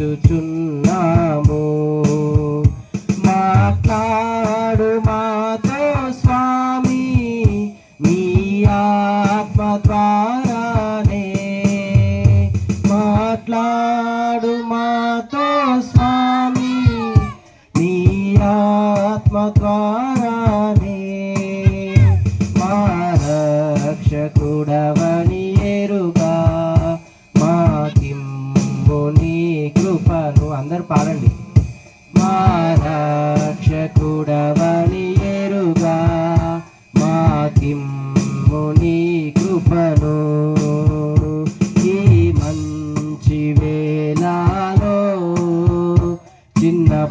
చూచుచున్నాము మాట్లాడు మాతో స్వామి నీ ఆత్మ ద్వారానే. మాట్లాడు మాతో స్వామి నీ ఆత్మ ద్వారానే. మా రక్షకుడవని ఎరు కృప నువ్వు అందరు పాడండి. మా ఎరుగా మాకిమ్ము నీ కృపను ఈ మంచి వేళలో చిన్న